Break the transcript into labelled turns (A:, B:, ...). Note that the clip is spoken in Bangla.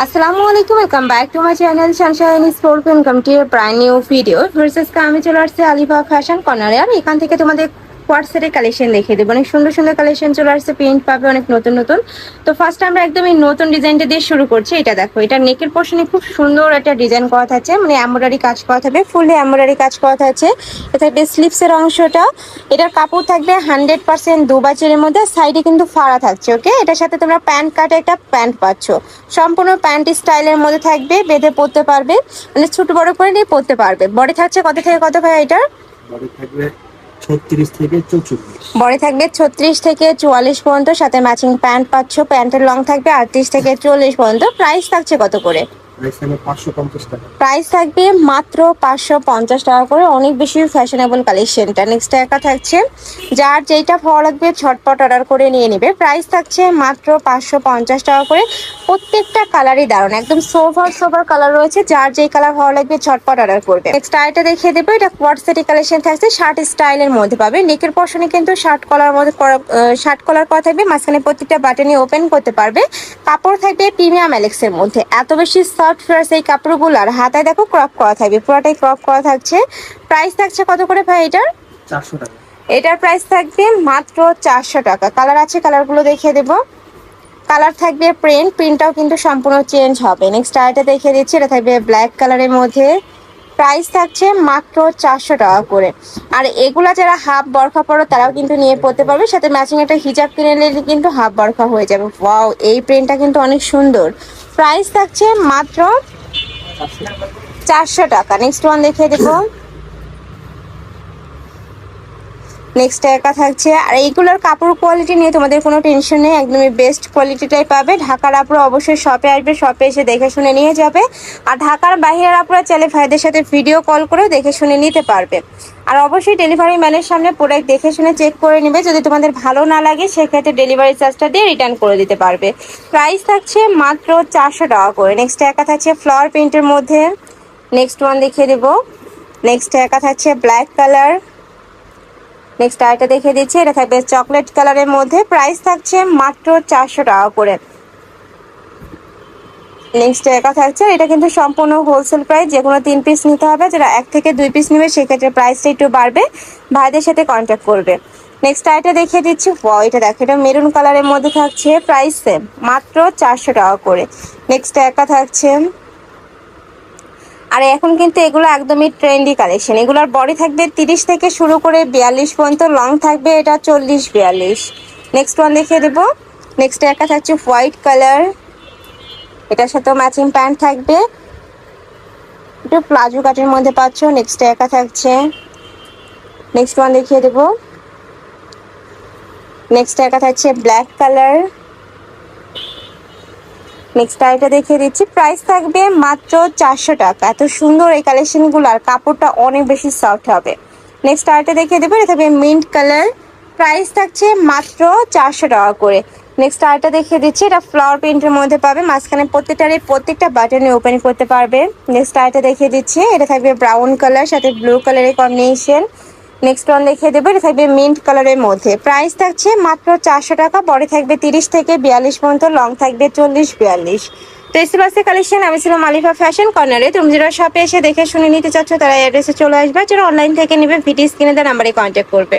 A: আসসালামু আলাইকুম welcome back to my channel Sunshine Sport welcome to your prime new video ভার্সেসকে আমি চলে আসছি আলিফা ফ্যাশন কর্নারে আর এখান থেকে তোমাদের কোয়ার্টসেটের কালেকশন দেখিয়ে দেবো। অনেক সুন্দর সুন্দর কালেকশন চলে আসছে প্রিন্ট পাবে অনেক নতুন নতুন। তো ফার্স্ট আমরা একদম এই নতুন ডিজাইনটা দিয়ে শুরু করছি, এটা দেখো। এটা নেকের পোর্শনে খুব সুন্দর একটা ডিজাইন করা থাকছে মানে এমব্রয়ডারি কাজ করা থাকবে ফুললি এমব্রয়ডারি কাজ করা থাকছে। এটা থাকবে স্লিপসের অংশটা। এটার কাপড় থাকবে হান্ড্রেড পার্সেন্ট দু বাচের মধ্যে সাইডে কিন্তু ফাড়া থাকছে ওকে এটার সাথে তোমরা প্যান্ট কাটে একটা প্যান্ট পাচ্ছ। সম্পূর্ণ প্যান্ট স্টাইলের মধ্যে থাকবে, বেঁধে পরতে পারবে। মানে ছোট বড় করে নিয়ে পরতে পারবে। বডি থাকছে কত থেকে কত ভাই এটার?
B: বডি থাকবে ছত্রিশ থেকে চৌচল্লিশ।
A: বডি থাকবে ছত্রিশ থেকে চুয়াল্লিশ পর্যন্ত সাথে ম্যাচিং প্যান্ট পাচ্ছ প্যান্টের লং থাকবে আটত্রিশ থেকে চল্লিশ পর্যন্ত। প্রাইস থাকছে কত করে?
B: প্রাইস থাকবে
A: মাত্র পাঁচশো পঞ্চাশ টাকা করে। অনেক বেশি ফ্যাশনেবল কালেকশনটা নেক্সট একা থাকছে। যার যেইটা ভালো লাগবে ঝটপট অর্ডার করে নিয়ে নেবে। প্রাইস থাকছে মাত্র পাঁচশো পঞ্চাশ টাকা করে। প্রত্যেকটা কালারই দারুণ। একদম সোভার সোভার কালার রয়েছে যার যেই কালার ভালো লাগবে ঝটপট অর্ডার করবে। নেক্সট আইটা দেখিয়ে দেবো এটা কোয়াড সেটি কালেকশন থাকছে শার্ট স্টাইলের মধ্যে পাবে। নেকের পশনে কিন্তু শার্ট কলার মধ্যে শার্ট কলার করা থাকবে মাঝখানে প্রত্যেকটা বাটনই ওপেন করতে পারবে। কাপড় থাকবে প্রিমিয়াম অ্যালেক্সের মধ্যে। এত বেশি সফট ফ্রেশ এই কাপড়গুলো আর হাতায় দেখো ক্রপ করা থাকবে পুরোটাই ক্রপ করা থাকছে। প্রাইস থাকছে কত করে ভাই এটার?
B: চারশো টাকা।
A: এটার প্রাইস থাকবে মাত্র চারশো টাকা। কালার আছে কালারগুলো দেখিয়ে দেবো। কালার থাকবে প্রিন্ট, প্রিন্টটাও কিন্তু সম্পূর্ণ চেঞ্জ হবে। নেক্সট আরেকটা দেখিয়ে দিচ্ছি, এটা থাকবে ব্ল্যাক কালারের মধ্যে। প্রাইস থাকছে মাত্র চারশো টাকা করে। আর এগুলা যারা হাফ বরখা পরো, তারাও কিন্তু নিয়ে পড়তে পারবে। সাথে ম্যাচিং একটা হিজাব কিনে নিলে কিন্তু হাফ বরখা হয়ে যাবে। ওয়াও এই প্রিন্টটা কিন্তু অনেক সুন্দর। প্রাইস থাকছে মাত্র
B: চারশো টাকা।
A: নেক্সট ওয়ান দেখিয়ে দেবো। নেক্সট একা থাকছে, আর এইগুলোর কাপড় কোয়ালিটি নিয়ে তোমাদের কোনো টেনশন নেই, একদমই বেস্ট কোয়ালিটিটাই পাবে। ঢাকার আপুরা অবশ্যই শপে আসবে শপে এসে দেখে শুনে নিয়ে যাবে। আর ঢাকার বাইরের আপুরা চাইলে ভাইদের সাথে ভিডিও কল করেও দেখে শুনে নিতে পারবে। আর অবশ্যই ডেলিভারি ম্যানের সামনে প্রোডাক্ট দেখে শুনে চেক করে নেবে, যদি তোমাদের ভালো না লাগে, সেক্ষেত্রে ডেলিভারি চার্জটা দিয়ে রিটার্ন করে দিতে পারবে। প্রাইস থাকছে মাত্র চারশো টাকা করে। নেক্সট একা থাকছে ফ্লাওয়ার প্রিন্টের মধ্যে। নেক্সট ওয়ান দেখিয়ে দেবো। নেক্সট একা থাকছে ব্ল্যাক কালার নেক্সট আরেকটা দেখিয়ে দিচ্ছি, এটা থাকবে চকলেট কালারের মধ্যে। প্রাইস থাকছে মাত্র চারশো টাকা করে। নেক্সট একা থাকছে এটা কিন্তু সম্পূর্ণ হোলসেল প্রাইস যে কোনো তিন পিস নিতে হবে। যারা এক থেকে দুই পিস নেবে, সেক্ষেত্রে প্রাইসটা একটু বাড়বে। ভাইদের সাথে কন্ট্যাক্ট করবে। নেক্সট আইটা দেখিয়ে দিচ্ছি এটা দেখো, এটা মেরুন কালারের মধ্যে থাকছে। প্রাইস সেম মাত্র চারশো টাকা করে। নেক্সট একা থাকছে আর এখন কিন্তু এগুলো একদমই ট্রেন্ডি কালেকশন এগুলোর বডি থাকবে তিরিশ থেকে শুরু করে বিয়াল্লিশ পর্যন্ত লং থাকবে এটা চল্লিশ বিয়াল্লিশ। নেক্সট ওয়ান দেখিয়ে দেবো। নেক্সট একটা থাকছে হোয়াইট কালার এটার সাথেও ম্যাচিং প্যান্ট থাকবে। একটু প্লাজো কাটের মধ্যে পাচ্ছ। নেক্সট একা থাকছে। নেক্সট ওয়ান দেখিয়ে দেবো। নেক্সট একা থাকছে ব্ল্যাক কালার নেক্সট আইটা দেখিয়ে দিচ্ছি। প্রাইস থাকবে মাত্র চারশো টাকা। এত সুন্দর এই কালেকশনগুলো আর কাপড়টা অনেক বেশি সফট হবে। নেক্সট আইটা দেখিয়ে দেবো। এটা থাকবে মিন্ট কালার প্রাইস থাকছে মাত্র চারশো টাকা করে। নেক্সট আইটা দেখিয়ে দিচ্ছি। এটা ফ্লাওয়ার প্রিন্টের মধ্যে পাবে। মাঝখানে প্রত্যেকটারই প্রত্যেকটা বাটনে ওপেন করতে পারবে। নেক্সট আইটা দেখিয়ে দিচ্ছি। এটা থাকবে ব্রাউন কালার সাথে ব্লু কালারের কম্বিনেশন নেক্সট ওয়ান দেখিয়ে দেবো, এটা থাকবে মিন্ট কালারের মধ্যে। প্রাইস থাকছে মাত্র চারশো টাকা বড় থাকবে তিরিশ থেকে বিয়াল্লিশ পর্যন্ত লং থাকবে চল্লিশ বিয়াল্লিশ। তো এসে কালেকশন আমি ছিলাম মালিফা ফ্যাশন কর্নারে তুমি যারা শপে এসে দেখে শুনে নিতে চাচ্ছ, তারা অ্যাড্রেসে চলে আসবে। যারা অনলাইন থেকে নেবে, ভিডিও স্ক্রিনে তার নাম্বারে কন্ট্যাক্ট করবে।